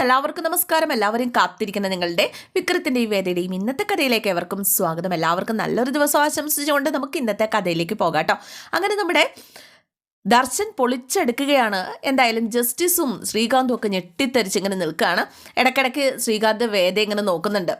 എല്ലാവർക്കും നമസ്കാരം. എല്ലാവരും കാത്തിരിക്കുന്ന നിങ്ങളുടെ വിക്രത്തിന്റെയും വേദയുടെയും ഇന്നത്തെ കഥയിലേക്ക് എവർക്കും സ്വാഗതം. എല്ലാവർക്കും നല്ലൊരു ദിവസം ആശംസിച്ചുകൊണ്ട് നമുക്ക് ഇന്നത്തെ കഥയിലേക്ക് പോകാം കേട്ടോ. അങ്ങനെ നമ്മുടെ ദർശൻ പൊളിച്ചെടുക്കുകയാണ്. എന്തായാലും ജസ്റ്റിസും ശ്രീകാന്തും ഒക്കെ ഞെട്ടിത്തെറിച്ച് ഇങ്ങനെ നിൽക്കുകയാണ്. ഇടയ്ക്കിടയ്ക്ക് ശ്രീകാന്ത് വേദ ഇങ്ങനെ നോക്കുന്നുണ്ട്.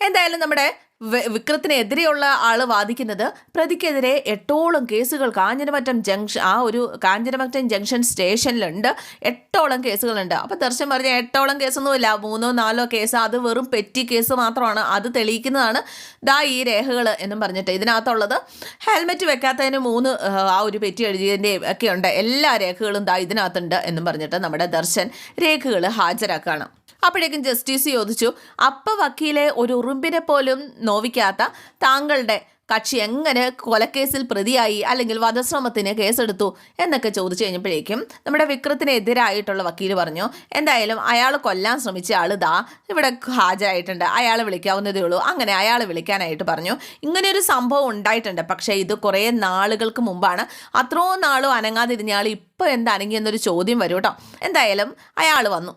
എന്തായാലും നമ്മുടെ വിക്രത്തിനെതിരെയുള്ള ആൾ വാദിക്കുന്നത് പ്രതിക്കെതിരെ എട്ടോളം കേസുകൾ കാഞ്ഞിരമറ്റം ജംഗ്ഷൻ ആ ഒരു കാഞ്ഞിരമറ്റം ജംഗ്ഷൻ സ്റ്റേഷനിലുണ്ട്. എട്ടോളം കേസുകളുണ്ട്. അപ്പോൾ ദർശൻ പറഞ്ഞ എട്ടോളം കേസൊന്നുമില്ല. മൂന്നോ നാലോ കേസ് അത് വെറും പെറ്റി കേസ് മാത്രമാണ്. അത് തെളിയിക്കുന്നതാണ് ദാ ഈ രേഖകൾ എന്നും പറഞ്ഞിട്ട്. ഇതിനകത്തുള്ളത് ഹെൽമെറ്റ് വെക്കാത്തതിന് മൂന്ന് ആ, ഒരു പെറ്റി എഴുതിയതിന്റെയും ഒക്കെ ഉണ്ട്. എല്ലാ രേഖകളും ദാ ഇതിനകത്തുണ്ട് എന്നും പറഞ്ഞിട്ട് നമ്മുടെ ദർശൻ രേഖകൾ ഹാജരാക്കുകയാണ്. അപ്പോഴേക്കും ജസ്റ്റിസ് ചോദിച്ചു അപ്പ വക്കീലെ ഒരു ഉറുമ്പിനെ പോലും നോവിക്കാത്ത താങ്കളുടെ കക്ഷി എങ്ങനെ കൊലക്കേസിൽ പ്രതിയായി അല്ലെങ്കിൽ വധശ്രമത്തിന് കേസെടുത്തു? എന്നൊക്കെ ചോദിച്ചു കഴിഞ്ഞപ്പോഴേക്കും നമ്മുടെ വിക്രത്തിനെതിരായിട്ടുള്ള വക്കീൽ പറഞ്ഞു എന്തായാലും അയാൾ കൊല്ലാൻ ശ്രമിച്ച ആൾ ദാ ഇവിടെ ഹാജരായിട്ടുണ്ട്. അയാൾ വിളിക്കാവുന്നതേ ഉള്ളൂ. അങ്ങനെ അയാൾ വിളിക്കാനായിട്ട് പറഞ്ഞു. ഇങ്ങനെ ഒരു സംഭവം ഉണ്ടായിട്ടുണ്ട്. പക്ഷേ ഇത് കുറേ നാളുകൾക്ക് മുമ്പാണ്. അത്രയും നാളും അനങ്ങാതിരുന്ന ആൾ ഇപ്പോൾ എന്താണെങ്കിൽ അനങ്ങിയെന്നൊരു ചോദ്യം വരും കേട്ടോ എന്തായാലും അയാൾ വന്നു.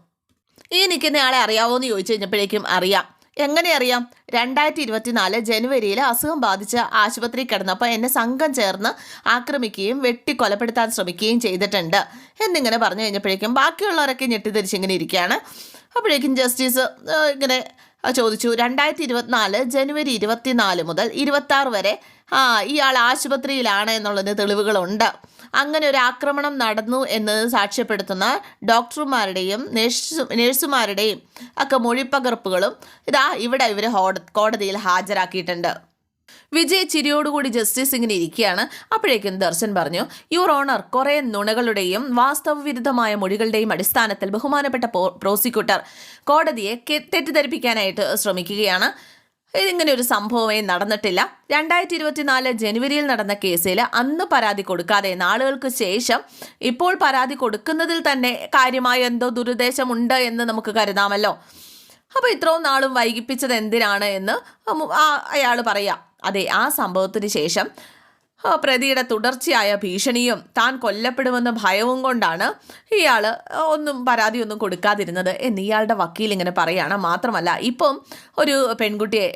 ഈ നിൽക്കുന്ന ആളെ അറിയാവോ എന്ന് ചോദിച്ചു കഴിഞ്ഞപ്പോഴേക്കും അറിയാം. എങ്ങനെ അറിയാം? രണ്ടായിരത്തി ഇരുപത്തിനാല് ജനുവരിയിൽ അസുഖം ബാധിച്ച് ആശുപത്രി കിടന്നപ്പോൾ എന്നെ സംഘം ചേർന്ന് ആക്രമിക്കുകയും വെട്ടി കൊലപ്പെടുത്താൻ ശ്രമിക്കുകയും ചെയ്തിട്ടുണ്ട് എന്നിങ്ങനെ പറഞ്ഞു കഴിഞ്ഞപ്പോഴേക്കും ബാക്കിയുള്ളവരൊക്കെ ഞെട്ടിത്തിരിച്ചിങ്ങനെ ഇരിക്കുകയാണ്. അപ്പോഴേക്കും ജസ്റ്റിസ് ഇങ്ങനെ ചോദിച്ചു രണ്ടായിരത്തി ഇരുപത്തിനാല് ജനുവരി ഇരുപത്തിനാല് മുതൽ ഇരുപത്താറ് വരെ ആ ഇയാൾ ആശുപത്രിയിലാണ് എന്നുള്ളതിന് തെളിവുകളുണ്ട്. അങ്ങനെ ഒരു ആക്രമണം നടന്നു എന്ന് സാക്ഷ്യപ്പെടുത്തുന്ന ഡോക്ടർമാരുടെയും നേഴ്സു നേഴ്സുമാരുടെയും ഒക്കെ മൊഴിപ്പകർപ്പുകളും ഇതാ ഇവിടെ ഇവർ കോടതിയിൽ ഹാജരാക്കിയിട്ടുണ്ട്. വിജയ് ചിരിയോടുകൂടി ജസ്റ്റിസ് ഇങ്ങനെ ഇരിക്കുകയാണ്. അപ്പോഴേക്കും ദർശൻ പറഞ്ഞു യുവർ ഓണർ കുറേ നുണകളുടെയും വാസ്തവവിരുദ്ധമായ മൊഴികളുടെയും അടിസ്ഥാനത്തിൽ ബഹുമാനപ്പെട്ട പ്രോസിക്യൂട്ടർ കോടതിയെ തെറ്റിദ്ധരിപ്പിക്കാനായിട്ട് ശ്രമിക്കുകയാണ്. ഇതിങ്ങനെ ഒരു സംഭവമേ നടന്നിട്ടില്ല. രണ്ടായിരത്തി ഇരുപത്തിനാല് ജനുവരിയിൽ നടന്ന കേസിൽ അന്ന് പരാതി കൊടുക്കാതെ നാളുകൾക്ക് ശേഷം ഇപ്പോൾ പരാതി കൊടുക്കുന്നതിൽ തന്നെ കാര്യമായ എന്തോ ദുരുദ്ദേശമുണ്ട് എന്ന് നമുക്ക് കരുതാമല്ലോ. അപ്പോൾ ഇത്രയും നാളും വൈകിപ്പിച്ചത് എന്തിനാണ് എന്ന് അയാൾ പറയാം. അതെ ആ സംഭവത്തിന് ശേഷം പ്രതിയുടെ തുടർച്ചയായ ഭീഷണിയും താൻ കൊല്ലപ്പെടുമെന്ന ഭയവും കൊണ്ടാണ് ഇയാൾ ഒന്നും പരാതിയൊന്നും കൊടുക്കാതിരുന്നത് എന്ന് ഇയാളുടെ വക്കീൽ ഇങ്ങനെ പറയുകയാണ് മാത്രമല്ല ഇപ്പം ഒരു പെൺകുട്ടിയെ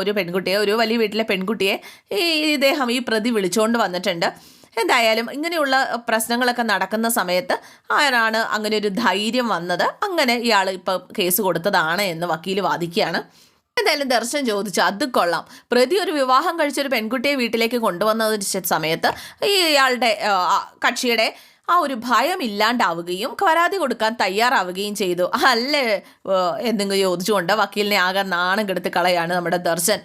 ഒരു പെൺകുട്ടിയെ ഒരു വലിയ വീട്ടിലെ പെൺകുട്ടിയെ ഈ ഇദ്ദേഹം ഈ പ്രതി വിളിച്ചുകൊണ്ട് വന്നിട്ടുണ്ട്. എന്തായാലും ഇങ്ങനെയുള്ള പ്രശ്നങ്ങളൊക്കെ നടക്കുന്ന സമയത്ത് ആരാണ് അങ്ങനെ ഒരു ധൈര്യം വന്നത്? അങ്ങനെ ഇയാൾ ഇപ്പം കേസ് കൊടുത്തതാണ് എന്ന് വക്കീൽ വാദിക്കുകയാണ്. എന്തായാലും ദർശൻ ചോദിച്ചു അത് കൊള്ളാം. പ്രതി ഒരു വിവാഹം കഴിച്ച ഒരു പെൺകുട്ടിയെ വീട്ടിലേക്ക് കൊണ്ടുവന്നതിന് സമയത്ത് ഇയാളുടെ കക്ഷിയുടെ ആ ഒരു ഭയം ഇല്ലാണ്ടാവുകയും പരാതി കൊടുക്കാൻ തയ്യാറാവുകയും ചെയ്തു. അല്ലേ എന്തെങ്കിലും ചോദിച്ചുകൊണ്ട്? വക്കീലിനെ ആകെ നാണം കെടുത്ത് കളയാണ് നമ്മുടെ ദർശൻ.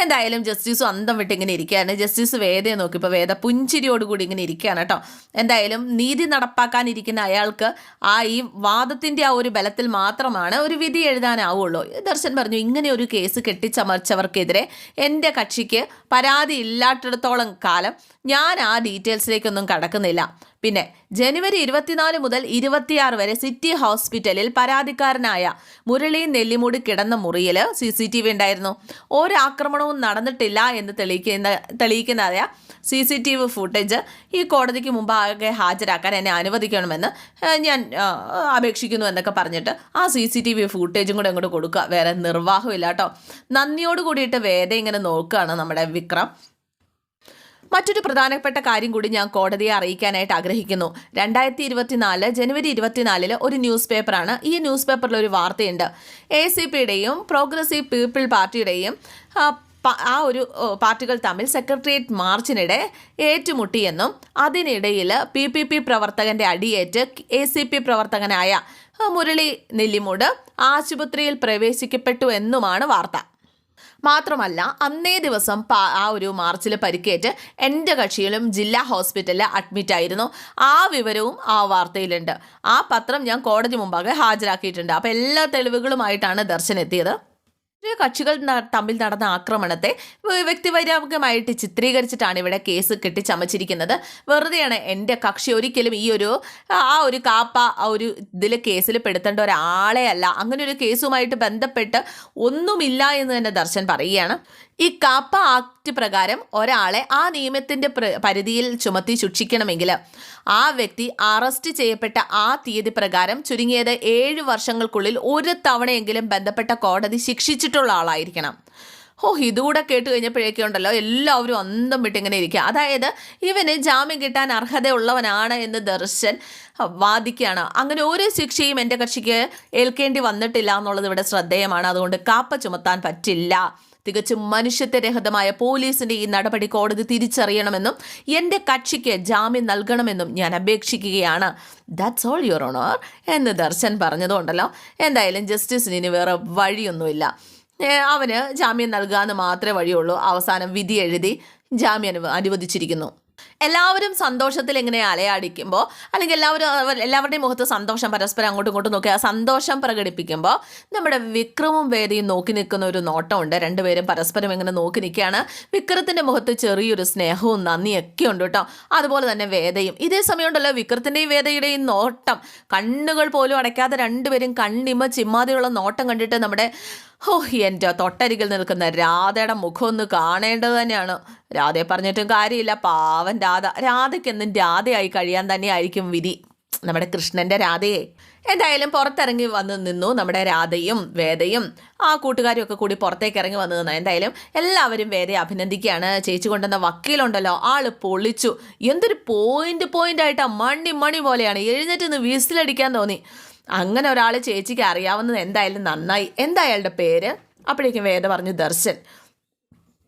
എന്തായാലും ജസ്റ്റിസ് അന്തം വിട്ട് ഇങ്ങനെ ഇരിക്കുകയാണ്. ജസ്റ്റിസ് വേദയെ നോക്കി. ഇപ്പോൾ വേദ പുഞ്ചിരിയോടുകൂടി ഇങ്ങനെ ഇരിക്കുകയാണ് കേട്ടോ. എന്തായാലും നീതി നടപ്പാക്കാനിരിക്കുന്ന അയാൾക്ക് ആ ഈ വാദത്തിന്റെ ആ ഒരു ബലത്തിൽ മാത്രമാണ് ഒരു വിധി എഴുതാനാവുള്ളൂ. ദർശൻ പറഞ്ഞു ഇങ്ങനെ ഒരു കേസ് കെട്ടിച്ചമർച്ചവർക്കെതിരെ എന്റെ കക്ഷിക്ക് പരാതി ഇല്ലാത്തിടത്തോളം കാലം ഞാൻ ആ ഡീറ്റെയിൽസിലേക്കൊന്നും കടക്കുന്നില്ല. പിന്നെ ജനുവരി ഇരുപത്തിനാല് മുതൽ ഇരുപത്തിയാറ് വരെ സിറ്റി ഹോസ്പിറ്റലിൽ പരാതിക്കാരനായ മുരളി നെല്ലിമൂടി കിടന്ന മുറിയിൽ സി സി ടി വി ഉണ്ടായിരുന്നു. ഒരാക്രമണവും നടന്നിട്ടില്ല എന്ന് തെളിയിക്കുന്ന തെളിയിക്കുന്നതായ C C T V footage ഈ കോടതിക്ക് മുമ്പാകെ ഹാജരാക്കാൻ എന്നെ അനുവദിക്കണമെന്ന് ഞാൻ അപേക്ഷിക്കുന്നു എന്നൊക്കെ പറഞ്ഞിട്ട് ആ സി സി ടി വി ഫുട്ടേജും കൂടെ അങ്ങോട്ട് കൊടുക്കുക. വേറെ നിർവാഹമില്ല കേട്ടോ. നന്ദിയോട് കൂടിയിട്ട് വേദ ഇങ്ങനെ നോക്കുകയാണ് നമ്മുടെ വിക്രം. മറ്റൊരു പ്രധാനപ്പെട്ട കാര്യം കൂടി ഞാൻ കോടതിയെ അറിയിക്കാനായിട്ട് ആഗ്രഹിക്കുന്നു. രണ്ടായിരത്തി ഇരുപത്തിനാല് ജനുവരി ഇരുപത്തിനാലിൽ ഒരു ന്യൂസ് പേപ്പറാണ്. ഈ ന്യൂസ് പേപ്പറിൽ ഒരു വാർത്തയുണ്ട്. എ സി പിയുടെയും പ്രോഗ്രസീവ് പീപ്പിൾ പാർട്ടിയുടെയും ആ, ഒരു പാർട്ടികൾ തമ്മിൽ സെക്രട്ടേറിയറ്റ് മാർച്ചിനിടെ ഏറ്റുമുട്ടിയെന്നും അതിനിടയിൽ പി പി പി പ്രവർത്തകന്റെ അടിയേറ്റ് എ സി പി പ്രവർത്തകനായ മുരളി നെല്ലിമൂട് ആശുപത്രിയിൽ പ്രവേശിക്കപ്പെട്ടു എന്നുമാണ് വാർത്ത. മാത്രമല്ല അന്നേ ദിവസം ആ ഒരു മാർച്ചിൽ പരിക്കേറ്റ് എന്റെ കക്ഷിയിലും ജില്ലാ ഹോസ്പിറ്റലിൽ അഡ്മിറ്റ് ആയിരുന്നു. ആ വിവരവും ആ വാർത്തയിലുണ്ട്. ആ പത്രം ഞാൻ കോടതി മുമ്പാകെ ഹാജരാക്കിയിട്ടുണ്ട്. അപ്പോൾ എല്ലാ തെളിവുകളുമായിട്ടാണ് ദർശനം എത്തിയത് കക്ഷികൾ തമ്മിൽ നടന്ന ആക്രമണത്തെ വ്യക്തിപരമായിട്ട് ചിത്രീകരിച്ചിട്ടാണ് ഇവിടെ കേസ് കെട്ടിച്ചമച്ചിരിക്കുന്നത്. വെറുതെയാണ് എന്റെ കക്ഷി ഒരിക്കലും ഈ ഒരു ആ ഒരു കാപ്പ ആ ഒരു ഇതിൽ കേസിൽ പെടുത്തേണ്ട ഒരാളെ അല്ല അങ്ങനെ ഒരു കേസുമായിട്ട് ബന്ധപ്പെട്ട് ഒന്നുമില്ല എന്ന് തന്നെ ദർശൻ പറയുകയാണ്. ഈ കാപ്പ ആക്ട് പ്രകാരം ഒരാളെ ആ നിയമത്തിന്റെ പരിധിയിൽ ചുമത്തി ശിക്ഷിക്കണമെങ്കിൽ ആ വ്യക്തി അറസ്റ്റ് ചെയ്യപ്പെട്ട ആ തീയതി പ്രകാരം ചുരുങ്ങിയത് ഏഴ് വർഷങ്ങൾക്കുള്ളിൽ ഒരു തവണയെങ്കിലും ബന്ധപ്പെട്ട കോടതി ശിക്ഷിച്ചിട്ടുള്ള ആളായിരിക്കണം. ഓ ഇതുകൂടെ കേട്ട് കഴിഞ്ഞപ്പോഴേക്കും ഉണ്ടല്ലോ എല്ലാവരും അന്തം വിട്ടിങ്ങനെ ഇരിക്കുക. അതായത് ഇവന് ജാമ്യം കിട്ടാൻ അർഹതയുള്ളവനാണ് എന്ന് ദർശൻ വാദിക്കുകയാണ്. അങ്ങനെ ഒരു ശിക്ഷയും എന്റെ കക്ഷിക്ക് ഏൽക്കേണ്ടി വന്നിട്ടില്ല എന്നുള്ളത് ഇവിടെ ശ്രദ്ധേയമാണ്. അതുകൊണ്ട് കാപ്പ ചുമത്താൻ പറ്റില്ല. തികച്ചും മനുഷ്യത്വരഹിതമായ പോലീസിന്റെ ഈ നടപടി കോടതി തിരിച്ചറിയണമെന്നും എന്റെ കക്ഷിക്ക് ജാമ്യം നൽകണമെന്നും ഞാൻ അപേക്ഷിക്കുകയാണ്. ദാറ്റ്സ് ഓൾ യുവർ ഓണർ എന്ന് ദർശൻ പറഞ്ഞതുകൊണ്ടല്ലോ. എന്തായാലും ജസ്റ്റിസിന് ഇനി വേറെ വഴിയൊന്നുമില്ല. അവന് ജാമ്യം നൽകാമെന്ന് മാത്രമേ വഴിയുള്ളൂ. അവസാനം വിധി എഴുതി ജാമ്യം അനുവദിച്ചിരിക്കുന്നു. എല്ലാവരും സന്തോഷത്തിൽ ഇങ്ങനെ അലയാടിക്കുമ്പോൾ അല്ലെങ്കിൽ എല്ലാവരും എല്ലാവരുടെയും മുഖത്ത് സന്തോഷം പരസ്പരം അങ്ങോട്ടും ഇങ്ങോട്ടും നോക്കി ആ സന്തോഷം പ്രകടിപ്പിക്കുമ്പോൾ നമ്മുടെ വിക്രമും വേദിയും നോക്കി നിൽക്കുന്ന ഒരു നോട്ടമുണ്ട്. രണ്ടുപേരും പരസ്പരം ഇങ്ങനെ നോക്കി നിൽക്കുകയാണ്. വിക്രത്തിന്റെ മുഖത്ത് ചെറിയൊരു സ്നേഹവും നന്ദിയൊക്കെ ഉണ്ട് കേട്ടോ. അതുപോലെ തന്നെ വേദയും. ഇതേ സമയമുണ്ടല്ലോ വിക്രത്തിന്റെയും വേദയുടെയും നോട്ടം. കണ്ണുകൾ പോലും അടയ്ക്കാതെ രണ്ടുപേരും കണ്ണിമ ചിമ്മാതിയുള്ള നോട്ടം കണ്ടിട്ട് നമ്മുടെ ഹോ എന്റെ തൊട്ടരികിൽ നിൽക്കുന്ന രാധയുടെ മുഖം ഒന്ന് കാണേണ്ടത് തന്നെയാണ്. രാധയെ പറഞ്ഞിട്ടും കാര്യമില്ല. പാവൻ രാധ. രാധയ്ക്കെന്നും രാധയായി കഴിയാൻ തന്നെയായിരിക്കും വിധി. നമ്മുടെ കൃഷ്ണന്റെ രാധയെ എന്തായാലും പുറത്തിറങ്ങി വന്ന് നിന്നു. നമ്മുടെ രാധയും വേദയും ആ കൂട്ടുകാരും ഒക്കെ കൂടി പുറത്തേക്ക് ഇറങ്ങി വന്നു നിന്നു. എന്തായാലും എല്ലാവരും വേദയെ അഭിനന്ദിക്കുകയാണ്. ചേച്ചി കൊണ്ടുവന്ന വക്കീലുണ്ടല്ലോ. ആൾ പൊളിച്ചു. എന്തൊരു പോയിന്റ് പോയിന്റ് ആയിട്ട് മണി മണി പോലെയാണ്. എഴുന്നേറ്റ് നിന്ന് വിസിലടിക്കാൻ തോന്നി. അങ്ങനെ ഒരാൾ ചേച്ചിക്ക് അറിയാവുന്നത് എന്തായാലും നന്നായി. എന്താ അയാളുടെ പേര്? അപ്പോഴേക്കും വേദ പറഞ്ഞു ദർശൻ.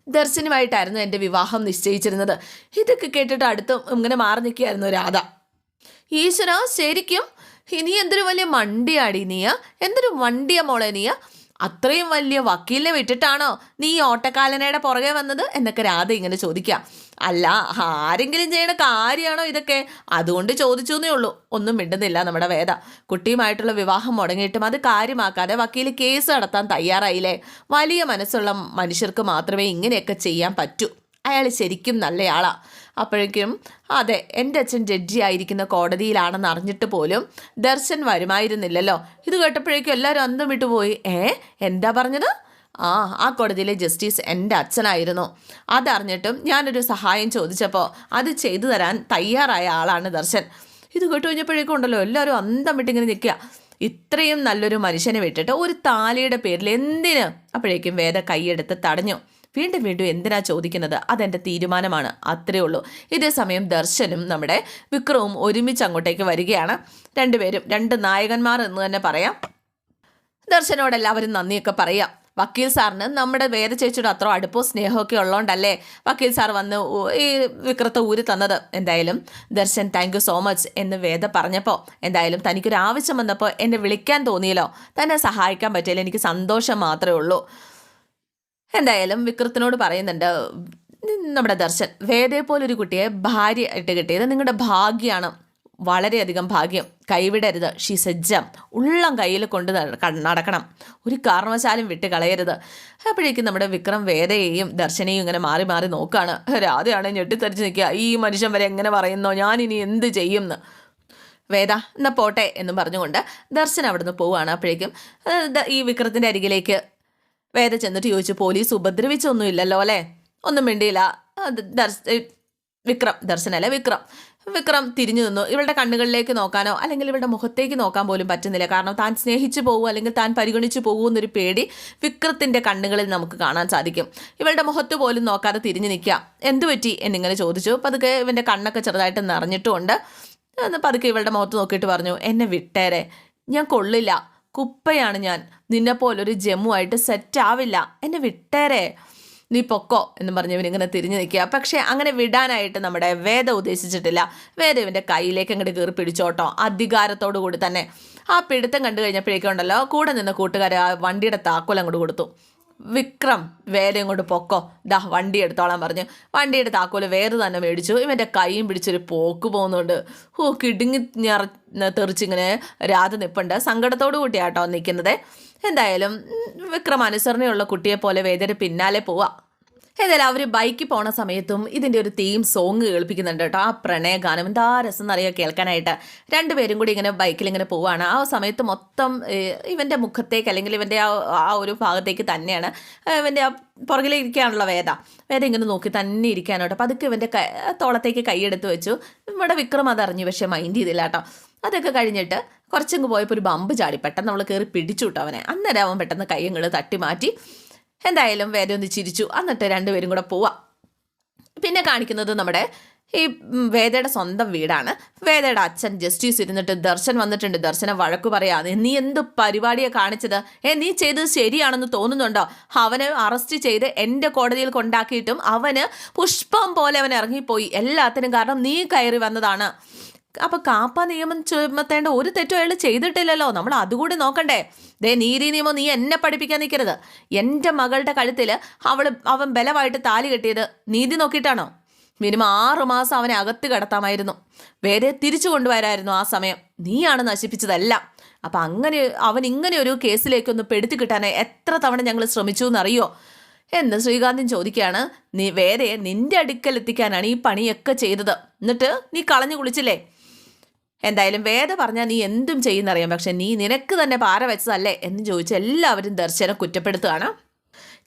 ദർശനുമായിട്ടായിരുന്നു എന്റെ വിവാഹം നിശ്ചയിച്ചിരുന്നത്. ഇതൊക്കെ കേട്ടിട്ട് അടുത്ത് ഇങ്ങനെ മാറി നിൽക്കുകയായിരുന്നു രാധ. ഈശ്വര ശരിക്കും? ഇനി എന്തൊരു വലിയ മണ്ടിയാടി നീയ എന്തൊരു വണ്ടിയ മോളെ നീയ അത്രയും വലിയ വക്കീലിനെ വിട്ടിട്ടാണോ നീ ഓട്ടക്കാലനയുടെ പുറകെ വന്നത്? എന്നൊക്കെ രാധ ഇങ്ങനെ ചോദിക്കാം അല്ല ആരെങ്കിലും ചെയ്യണ കാര്യമാണോ ഇതൊക്കെ? അതുകൊണ്ട് ചോദിച്ചു എന്നേ ഉള്ളൂ. ഒന്നും മിണ്ടുന്നില്ല നമ്മുടെ വേദ. കുട്ടിയുമായിട്ടുള്ള വിവാഹം മുടങ്ങിയിട്ടും അത് കാര്യമാക്കാതെ വക്കീൽ കേസ് നടത്താൻ തയ്യാറായില്ലേ? വലിയ മനസ്സുള്ള മനുഷ്യർക്ക് മാത്രമേ ഇങ്ങനെയൊക്കെ ചെയ്യാൻ പറ്റൂ. അയാൾ ശരിക്കും നല്ലയാളാ. അപ്പോഴേക്കും അതെ എന്റെ അച്ഛൻ ജഡ്ജി ആയിരിക്കുന്ന കോടതിയിലാണെന്ന് അറിഞ്ഞിട്ട് പോലും ദർശൻ വരുമായിരുന്നില്ലല്ലോ. ഇത് കേട്ടപ്പോഴേക്കും എല്ലാവരും അന്തം വിട്ടുപോയി. ഏ? എന്താ പറഞ്ഞത്? ആ ആ കോടതിയിലെ ജസ്റ്റിസ് എന്റെ അച്ഛനായിരുന്നു. അതറിഞ്ഞിട്ടും ഞാനൊരു സഹായം ചോദിച്ചപ്പോൾ അത് ചെയ്തു തരാൻ തയ്യാറായ ആളാണ് ദർശൻ. ഇത് കേട്ട് കഴിഞ്ഞപ്പോഴേക്കും ഉണ്ടല്ലോ എല്ലാവരും അന്തം വിട്ടിങ്ങനെ നിൽക്കുക. ഇത്രയും നല്ലൊരു മനുഷ്യനെ വിട്ടിട്ട് ഒരു താലിയുടെ പേരിൽ എന്തിന് അപ്പോഴേക്കും വേദ കൈയെടുത്ത് തടഞ്ഞു. വീണ്ടും വീണ്ടും എന്തിനാ ചോദിക്കുന്നത്? അതെന്റെ തീരുമാനമാണ്. അത്രേ ഉള്ളൂ. ഇതേ സമയം ദർശനും നമ്മുടെ വിക്രവും ഒരുമിച്ച് അങ്ങോട്ടേക്ക് വരികയാണ്. രണ്ടുപേരും രണ്ട് നായകന്മാർ എന്ന് തന്നെ പറയാം. ദർശനോട് എല്ലാവരും നന്ദിയൊക്കെ പറയാം. വക്കീൽ സാറിന് നമ്മുടെ വേദ ചേച്ചിയുടെ അത്ര അടുപ്പവും സ്നേഹമൊക്കെ ഉള്ളതുകൊണ്ടല്ലേ വക്കീൽ സാർ വന്ന് ഈ വിക്രത്തെ ഊരി തന്നത്. എന്തായാലും ദർശൻ താങ്ക് സോ മച്ച് എന്ന് വേദ പറഞ്ഞപ്പോൾ എന്തായാലും തനിക്കൊരു ആവശ്യം വന്നപ്പോൾ എന്നെ വിളിക്കാൻ തോന്നിയല്ലോ. തന്നെ സഹായിക്കാൻ പറ്റിയില്ല. എനിക്ക് സന്തോഷം മാത്രമേ ഉള്ളൂ. എന്തായാലും വിക്രത്തിനോട് പറയുന്നുണ്ട് നമ്മുടെ ദർശൻ വേദയെ പോലൊരു കുട്ടിയെ ഭാര്യ ആയിട്ട് കിട്ടിയത് നിങ്ങളുടെ ഭാഗ്യമാണ് വളരെയധികം ഭാഗ്യം. കൈവിടരുത്. ഷിസജ്ജം ഉള്ളം കയ്യിൽ കൊണ്ട് നടക്കണം. ഒരു കാരണവശാലും വിട്ട് കളയരുത്. അപ്പോഴേക്കും നമ്മുടെ വിക്രം വേദയെയും ദർശനയും ഇങ്ങനെ മാറി മാറി നോക്കുകയാണ് രാധയാണ് ഞെട്ടിത്തെറിച്ച് നിൽക്കുക. ഈ മനുഷ്യൻ വരെ എങ്ങനെ പറയുന്നോ? ഞാൻ ഇനി എന്ത് ചെയ്യുമെന്ന് വേദ എന്നാ പോട്ടെ എന്നും പറഞ്ഞുകൊണ്ട് ദർശൻ അവിടുന്ന് പോവുകയാണ് അപ്പോഴേക്കും ഈ വിക്രത്തിന്റെ അരികിലേക്ക് വേദ ചെന്നിട്ട് ചോദിച്ചു പോലീസ് ഉപദ്രവിച്ചൊന്നും ഇല്ലല്ലോ അല്ലേ? ഒന്നും മിണ്ടിയില്ല. അത് ദർശ വിക്രം ദർശനല്ല? വിക്രം. വിക്രം തിരിഞ്ഞു നിന്നു. ഇവളുടെ കണ്ണുകളിലേക്ക് നോക്കാനോ അല്ലെങ്കിൽ ഇവളുടെ മുഖത്തേക്ക് നോക്കാൻ പോലും പറ്റുന്നില്ല. കാരണം താൻ സ്നേഹിച്ചു പോകുമോ അല്ലെങ്കിൽ താൻ പരിഗണിച്ചു പോകുമോ എന്നൊരു പേടി വിക്രത്തിന്റെ കണ്ണുകളിൽ നമുക്ക് കാണാൻ സാധിക്കും. ഇവളുടെ മുഖത്ത് പോലും നോക്കാതെ തിരിഞ്ഞു നിൽക്കുക. എന്തു പറ്റി? എന്നിങ്ങനെ ചോദിച്ചു. പതുക്കെ ഇവന്റെ കണ്ണൊക്കെ ചെറുതായിട്ട് നിറഞ്ഞിട്ടുമുണ്ട് പതുക്കെ ഇവളുടെ മുഖത്ത് നോക്കിയിട്ട് പറഞ്ഞു എന്നെ വിട്ടേരെ. ഞാൻ കൊള്ളില്ല. കുപ്പയാണ് ഞാൻ. നിന്നെപ്പോലൊരു സെറ്റ് ആവില്ല. എന്നെ വിട്ടേരെ. നീ പൊക്കോ എന്ന് പറഞ്ഞ് ഇവനിങ്ങനെ തിരിഞ്ഞു നിൽക്കുക. പക്ഷേ അങ്ങനെ വിടാനായിട്ട് നമ്മുടെ വേദ ഉദ്ദേശിച്ചിട്ടില്ല. വേദ ഇവന്റെ കയ്യിലേക്ക് അങ്ങോട്ട് കയറി പിടിച്ചോട്ടോ. അധികാരത്തോടു കൂടി തന്നെ. ആ പിടുത്തം കണ്ടു കഴിഞ്ഞപ്പോഴേക്കുണ്ടല്ലോ കൂടെ നിന്ന് കൂട്ടുകാരെ ആ വണ്ടിയുടെ താക്കോൽ അങ്ങോട്ട് കൊടുത്തു. വിക്രം വേറെ ഇങ്ങോട്ട് പൊക്കോ. ദാ വണ്ടി എടുത്തോളാൻ പറഞ്ഞു. വണ്ടിയുടെ താക്കോൽ വേറെ തന്നെ മേടിച്ചു. ഇവന്റെ കൈയും പിടിച്ചൊരു പോക്ക് പോകുന്നുണ്ട്. ഓ കിടുങ്ങി ഞെറ തെറിച്ചിങ്ങനെ രാധ നിപ്പുണ്ട്. സങ്കടത്തോടു കൂട്ടിയാട്ടോ നിൽക്കുന്നത് എന്തായാലും വിക്രമാനുസരണയുള്ള കുട്ടിയെ പോലെ വേദന പിന്നാലെ പോവാ. ഏതായാലും അവർ ബൈക്കിൽ പോണ സമയത്തും ഇതിന്റെ ഒരു തീം സോങ് കേൾപ്പിക്കുന്നുണ്ട് കേട്ടോ. ആ പ്രണയഗാനം എന്താ രസം എന്നറിയാം കേൾക്കാനായിട്ട്. രണ്ടുപേരും കൂടി ഇങ്ങനെ ബൈക്കിൽ ഇങ്ങനെ പോവാണ്. ആ സമയത്ത് മൊത്തം ഇവന്റെ മുഖത്തേക്ക് അല്ലെങ്കിൽ ഇവന്റെ ആ ആ ഒരു ഭാഗത്തേക്ക് തന്നെയാണ് ഇവന്റെ ആ പുറകിലിരിക്കാനുള്ള വേദ. വേദ ഇങ്ങനെ നോക്കി തന്നെ ഇരിക്കാനോട്ടോ അപ്പോൾ അതൊക്കെ ഇവന്റെ തോളത്തേക്ക് കൈയെടുത്ത് വെച്ചു. നമ്മുടെ വിക്രം അതറിഞ്ഞു പക്ഷേ മൈൻഡ് ചെയ്തില്ല കേട്ടോ. അതൊക്കെ കഴിഞ്ഞിട്ട് കുറച്ചങ്ങ് പോയപ്പോൾ ഒരു ബമ്പ് ചാടി പെട്ടെന്ന് നമ്മൾ കയറി പിടിച്ചു അവനെ. അന്നേരം അവൻ പെട്ടെന്ന് കയ്യങ്ങൾ തട്ടി മാറ്റി എന്തായാലും വേറെ ഒന്ന് ചിരിച്ചു. എന്നിട്ട് രണ്ടുപേരും കൂടെ പോവാം. പിന്നെ കാണിക്കുന്നത് നമ്മുടെ ഈ വേദയുടെ സ്വന്തം വീടാണ്. വേദയുടെ അച്ഛൻ ജസ്റ്റിസ് ഇരുന്നിട്ട് ദർശൻ വന്നിട്ടുണ്ട്. ദർശനം വഴക്കു പറയാതെ നീ എന്ത് പരിപാടിയെ കാണിച്ചത്? ഏ നീ ചെയ്തത് ശരിയാണെന്ന് തോന്നുന്നുണ്ടോ? അവനെ അറസ്റ്റ് ചെയ്ത് എന്റെ കോടതിയിൽ കൊണ്ടാക്കിയിട്ടും അവന് പുഷ്പം പോലെ അവൻ ഇറങ്ങിപ്പോയി. എല്ലാത്തിനും കാരണം നീ കയറി വന്നതാണ്. അപ്പൊ കാപ്പ നിയമം ചുമത്തേണ്ട ഒരു തെറ്റും അയാൾ ചെയ്തിട്ടില്ലല്ലോ. നമ്മൾ അതുകൂടി നോക്കണ്ടേ. ദേ നീതി നിയമം നീ എന്നെ പഠിപ്പിക്കാൻ നിൽക്കരുത്. എന്റെ മകളുടെ കഴുത്തിൽ അവൾ അവൻ ബലമായിട്ട് താലി കെട്ടിയത് നീതി നോക്കിയിട്ടാണോ? മിനിമം ആറു മാസം അവനെ അകത്ത് കിടത്താമായിരുന്നു. വേറെ തിരിച്ചു കൊണ്ടുവരായിരുന്നു ആ സമയം. നീയാണ് നശിപ്പിച്ചതെല്ലാം. അപ്പം അങ്ങനെ അവൻ ഇങ്ങനെ ഒരു കേസിലേക്കൊന്ന് പെടുത്തി കിട്ടാനായി എത്ര തവണ ഞങ്ങൾ ശ്രമിച്ചു എന്നറിയോ? എന്ന് ശ്രീകാന്തൻ ചോദിക്കുകയാണ്. നീ വേറെ നിന്റെ അടുക്കൽ എത്തിക്കാനാണ് ഈ പണിയൊക്കെ ചെയ്തത്. എന്നിട്ട് നീ കളഞ്ഞു കുളിച്ചില്ലേ? എന്തായാലും വേദ പറഞ്ഞാൽ നീ എന്തും ചെയ്യുന്നറിയാം. പക്ഷെ നീ നിനക്ക് തന്നെ പാര വെച്ചതല്ലേ എന്ന് ചോദിച്ച് എല്ലാവരും ദർശനം കുറ്റപ്പെടുത്തുകയാണ്.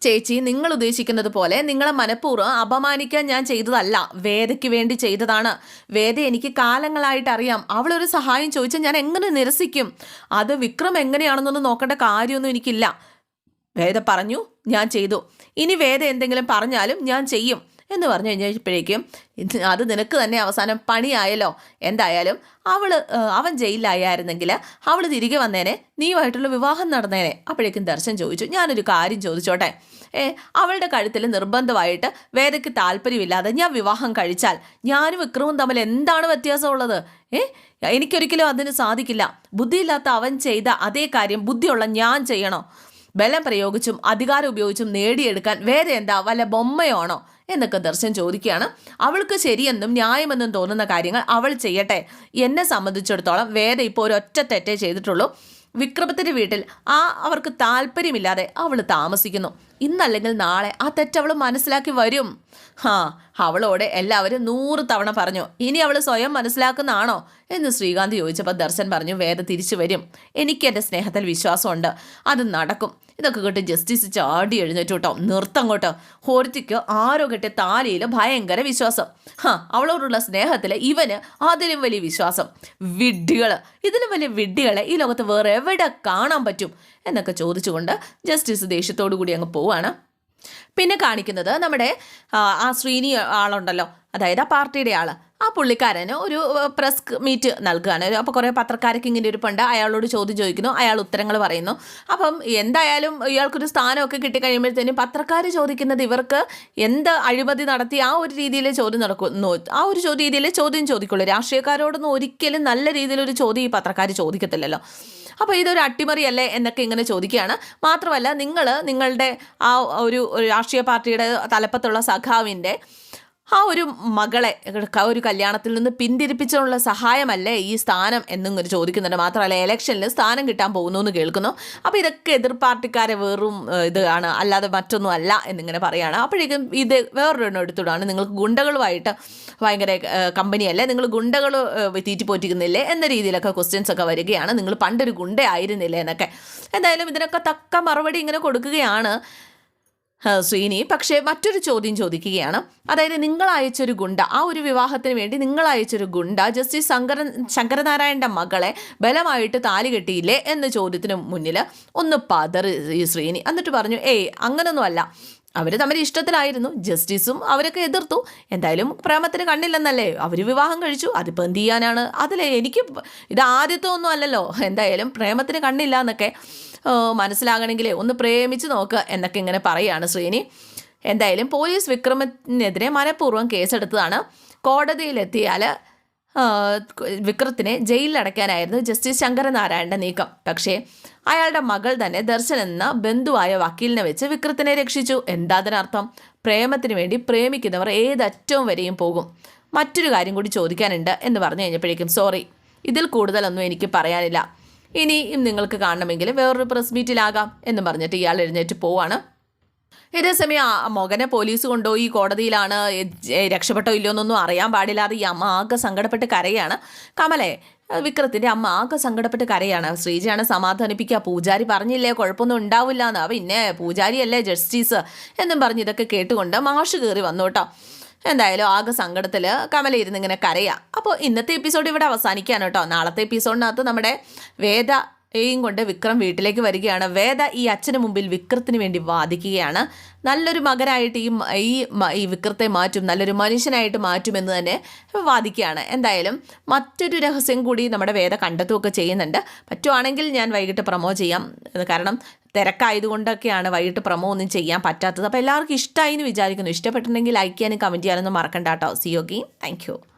ചേച്ചി നിങ്ങൾ ഉദ്ദേശിക്കുന്നത് പോലെ നിങ്ങളെ മനഃപൂർവം അപമാനിക്കാൻ ഞാൻ ചെയ്തതല്ല. വേദയ്ക്ക് വേണ്ടി ചെയ്തതാണ്. വേദ എനിക്ക് കാലങ്ങളായിട്ട് അറിയാം. അവളൊരു സഹായം ചോദിച്ചാൽ ഞാൻ എങ്ങനെ നിരസിക്കും? അത് വിക്രം എങ്ങനെയാണെന്നൊന്നും നോക്കേണ്ട കാര്യമൊന്നും എനിക്കില്ല. വേദ പറഞ്ഞു ഞാൻ ചെയ്തു. ഇനി വേദ എന്തെങ്കിലും പറഞ്ഞാലും ഞാൻ ചെയ്യും. എന്ന് പറഞ്ഞു കഴിഞ്ഞപ്പോഴേക്കും അത് നിനക്ക് തന്നെ അവസാനം പണിയായല്ലോ. എന്തായാലും അവൾ അവൻ ജയിലിലായിരുന്നെങ്കിൽ അവൾ തിരികെ വന്നേനെ നീയുമായിട്ടുള്ള വിവാഹം നടന്നേനെ. അപ്പോഴേക്കും ദർശൻ ചോദിച്ചു ഞാനൊരു കാര്യം ചോദിച്ചോട്ടെ. ഏ അവളുടെ കഴുത്തിൽ നിർബന്ധമായിട്ട് വേദയ്ക്ക് താല്പര്യമില്ലാതെ ഞാൻ വിവാഹം കഴിച്ചാൽ ഞാനും വിക്രമും തമ്മിൽ എന്താണ് വ്യത്യാസമുള്ളത്? ഏ എനിക്കൊരിക്കലും അതിന് സാധിക്കില്ല. ബുദ്ധിയില്ലാത്ത അവൻ ചെയ്ത അതേ കാര്യം ബുദ്ധിയുള്ള ഞാൻ ചെയ്യണോ? ബലം പ്രയോഗിച്ചും അധികാരം ഉപയോഗിച്ചും നേടിയെടുക്കാൻ വേറെ എന്താ വല്ല ബൊമ്മയാണോ എന്നൊക്കെ ദർശൻ ചോദിക്കുകയാണ്. അവൾക്ക് ശരിയെന്നും ന്യായമെന്നും തോന്നുന്ന കാര്യങ്ങൾ അവൾ ചെയ്യട്ടെ. എന്നെ സംബന്ധിച്ചിടത്തോളം വേദ ഇപ്പോൾ ഒരു ഒറ്റ തെറ്റേ ചെയ്തിട്ടുള്ളൂ. വിക്രമത്തിന്റെ വീട്ടിൽ ആ അവർക്ക് താല്പര്യമില്ലാതെ അവൾ താമസിക്കുന്നു. ഇന്നല്ലെങ്കിൽ നാളെ ആ തെറ്റവൾ മനസ്സിലാക്കി വരും. ഹാ അവളോട് എല്ലാവരും നൂറ് തവണ പറഞ്ഞു ഇനി അവൾ സ്വയം മനസ്സിലാക്കുന്നതാണോ എന്ന് ശ്രീകാന്ത് ചോദിച്ചപ്പോൾ ദർശൻ പറഞ്ഞു വേദ തിരിച്ചു വരും. എനിക്ക് എന്റെ സ്നേഹത്തിൽ വിശ്വാസമുണ്ട്. അത് നടക്കും. ഇതൊക്കെ കേട്ട് ജസ്റ്റിസ് ചാടി എഴുന്നേറ്റു കേട്ടോ. നിർത്തം കേട്ടോ ഹോർത്തിക്ക് ആരോ കെട്ടിയ താലിയിൽ ഭയങ്കര വിശ്വാസം. ഹാ അവളോടുള്ള സ്നേഹത്തിൽ ഇവന് അതിലും വലിയ വിശ്വാസം. വിഡ്ഢികൾ ഇതിലും വലിയ വിഡ്ഢികളെ ഈ ലോകത്ത് വേറെ എവിടെ കാണാൻ പറ്റും? എന്നൊക്കെ ചോദിച്ചുകൊണ്ട് ജസ്റ്റിസ് ദേഷ്യത്തോടു കൂടി അങ്ങ് പോവാണ്. പിന്നെ കാണിക്കുന്നത് നമ്മുടെ ആ, ശ്രീനി ആളുണ്ടല്ലോ. അതായത് ആ പാർട്ടിയുടെ ആൾ ആ പുള്ളിക്കാരന് ഒരു പ്രസ് മീറ്റ് നൽകുകയാണ് അപ്പോൾ കുറേ പത്രക്കാരൊക്കെ ഇങ്ങനെ പണ്ട് അയാളോട് ചോദ്യം ചോദിക്കുന്നു. അയാൾ ഉത്തരങ്ങൾ പറയുന്നു. അപ്പം എന്തായാലും ഇയാൾക്കൊരു സ്ഥാനമൊക്കെ കിട്ടിക്കഴിയുമ്പോഴത്തേനും പത്രക്കാർ ചോദിക്കുന്നത് ഇവർക്ക് എന്ത് അഴിമതി നടത്തി ആ ഒരു രീതിയിലെ ചോദ്യം നടക്കുന്നു ആ ഒരു രീതിയിലെ ചോദ്യം ചോദിക്കുള്ളൂ. രാഷ്ട്രീയക്കാരോടൊന്നും ഒരിക്കലും നല്ല രീതിയിലൊരു ചോദ്യം ഈ പത്രക്കാർ ചോദിക്കത്തില്ലല്ലോ. അപ്പോൾ ഇതൊരു അട്ടിമറിയല്ലേ എന്നൊക്കെ ഇങ്ങനെ ചോദിക്കുകയാണ്. മാത്രമല്ല നിങ്ങൾ നിങ്ങളുടെ ആ ഒരു രാഷ്ട്രീയ പാർട്ടിയുടെ തലപ്പത്തുള്ള സഖാവിന്റെ ആ ഒരു മകളെ ഒരു കല്യാണത്തിൽ നിന്ന് പിന്തിരിപ്പിച്ചുള്ള സഹായമല്ലേ ഈ സ്ഥാനം എന്നിങ്ങനെ ചോദിക്കുന്നുണ്ട്. മാത്രമല്ല ഇലക്ഷനിൽ സ്ഥാനം കിട്ടാൻ പോകുന്നു എന്ന് കേൾക്കുന്നു. അപ്പോൾ ഇതൊക്കെ എതിർ പാർട്ടിക്കാരെ വെറും ഇതാണ് അല്ലാതെ മറ്റൊന്നും അല്ല എന്നിങ്ങനെ പറയുകയാണ്. അപ്പോഴേക്കും ഇത് വേറൊരെണ്ണം എടുത്തിടാണ് നിങ്ങൾക്ക് ഗുണ്ടകളുമായിട്ട് ഭയങ്കര കമ്പനിയല്ലേ. നിങ്ങൾ ഗുണ്ടകൾ തീറ്റിപ്പോറ്റിക്കുന്നില്ലേ എന്ന രീതിയിലൊക്കെ ക്വസ്റ്റ്യൻസ് ഒക്കെ വരികയാണ്. നിങ്ങൾ പണ്ടൊരു ഗുണ്ടയായിരുന്നില്ലേ എന്നൊക്കെ. എന്തായാലും ഇതിനൊക്കെ തക്ക മറുപടി ഇങ്ങനെ കൊടുക്കുകയാണ്. ശ്രീനി പക്ഷേ മറ്റൊരു ചോദ്യം ചോദിക്കുകയാണ്. അതായത് നിങ്ങൾ അയച്ചൊരു ഗുണ്ട ആ ഒരു വിവാഹത്തിന് വേണ്ടി നിങ്ങൾ അയച്ചൊരു ഗുണ്ട ജസ്റ്റിസ് ശങ്കര ശങ്കരനാരായണന്റെ മകളെ ബലമായിട്ട് താലി കെട്ടിയില്ലേ എന്ന ചോദ്യത്തിന് മുന്നിൽ ഒന്ന് പതർ ഈ ശ്രീനി. എന്നിട്ട് പറഞ്ഞു ഏയ് അങ്ങനൊന്നുമല്ല അവർ തമ്മിൽ ഇഷ്ടത്തിലായിരുന്നു. ജസ്റ്റിസും അവരൊക്കെ എതിർത്തു. എന്തായാലും പ്രേമത്തിന് കണ്ണില്ലെന്നല്ലേ? അവർ വിവാഹം കഴിച്ചു. അതിപ്പോൾ എന്ത് ചെയ്യാനാണ്? അതിലെ എനിക്ക് ഇത് ആദ്യത്തെ ഒന്നും അല്ലല്ലോ. എന്തായാലും പ്രേമത്തിന് കണ്ണില്ല എന്നൊക്കെ മനസ്സിലാകണമെങ്കിലേ ഒന്ന് പ്രേമിച്ച് നോക്കുക എന്നൊക്കെ ഇങ്ങനെ പറയുകയാണ് ശ്രീനി. എന്തായാലും പോലീസ് വിക്രമത്തിനെതിരെ മനഃപൂർവം കേസെടുത്തതാണ്. കോടതിയിലെത്തിയാൽ വിക്രത്തിനെ ജയിലിലടയ്ക്കാനായിരുന്നു ജസ്റ്റിസ് ശങ്കരനാരായണന്റെ നീക്കം. പക്ഷേ അയാളുടെ മകൾ തന്നെ ദർശൻ എന്ന ബന്ധുവായ വക്കീലിനെ വെച്ച് വിക്രത്തിനെ രക്ഷിച്ചു. എന്താ അതിനർത്ഥം പ്രേമത്തിന് വേണ്ടി പ്രേമിക്കുന്നവർ ഏതറ്റവും വരെയും പോകും. മറ്റൊരു കാര്യം കൂടി ചോദിക്കാനുണ്ട് എന്ന് പറഞ്ഞു കഴിഞ്ഞപ്പോഴേക്കും സോറി ഇതിൽ കൂടുതലൊന്നും എനിക്ക് പറയാനില്ല. ഇനിയും നിങ്ങൾക്ക് കാണണമെങ്കിൽ വേറൊരു പ്രസ് മീറ്റിലാകാം എന്ന് പറഞ്ഞിട്ട് ഇയാൾ എഴുന്നേറ്റ് പോവാണ്. ഇതേസമയം മകനെ പോലീസ് കൊണ്ടുപോയി. കോടതിയിലാണ് എ- രക്ഷപ്പെട്ടോ ഇല്ലയോ എന്നൊന്നും അറിയാൻ പാടില്ലാതെ ഈ അമ്മ ആകെ സങ്കടപ്പെട്ട് കരയാണ്. കമലേ വിക്രത്തിന്റെ അമ്മ ആകെ സങ്കടപ്പെട്ട് കരയാണ്. ശ്രീജയാണ് സമാധാനിപ്പിക്കുക. പൂജാരി പറഞ്ഞില്ലേ കുഴപ്പമൊന്നും ഉണ്ടാവില്ല എന്ന്. പിന്നെ പൂജാരിയല്ലേ ജസ്റ്റിസ് എന്നും പറഞ്ഞ് ഇതൊക്കെ കേട്ടുകൊണ്ട് മാഷ് കയറി വന്നു കേട്ടോ. എന്തായാലും ആകെ സങ്കടത്തിൽ കമല ഇരുന്ന് ഇങ്ങനെ കരയാം. അപ്പോൾ ഇന്നത്തെ എപ്പിസോഡ് ഇവിടെ അവസാനിക്കുകയാണ് കേട്ടോ. നാളത്തെ എപ്പിസോഡിനകത്ത് നമ്മുടെ വേദ യും കൊണ്ട് വിക്രം വീട്ടിലേക്ക് വരികയാണ്. വേദ ഈ അച്ഛന് മുമ്പിൽ വിക്രത്തിന് വേണ്ടി വാദിക്കുകയാണ്. നല്ലൊരു മകനായിട്ട് ഈ ഈ ഈ വിക്രത്തെ മാറ്റും നല്ലൊരു മനുഷ്യനായിട്ട് മാറ്റുമെന്ന് തന്നെ വാദിക്കുകയാണ്. എന്തായാലും മറ്റൊരു രഹസ്യം കൂടി നമ്മുടെ വേദ കണ്ടെത്തുകയൊക്കെ ചെയ്യുന്നുണ്ട്. പറ്റുവാണെങ്കിൽ ഞാൻ വൈകിട്ട് പ്രമോ ചെയ്യാം. കാരണം തിരക്കായതുകൊണ്ടൊക്കെയാണ് വൈകിട്ട് പ്രമോ ഒന്നും ചെയ്യാൻ പറ്റാത്തത്. അപ്പോൾ എല്ലാവർക്കും ഇഷ്ടമായി എന്ന് വിചാരിക്കുന്നു. ഇഷ്ടപ്പെട്ടിട്ടുണ്ടെങ്കിൽ ലൈക്ക് ചെയ്യാനും കമന്റ് ചെയ്യാനൊന്നും മറക്കണ്ട കേട്ടോ. സിയോഗി താങ്ക്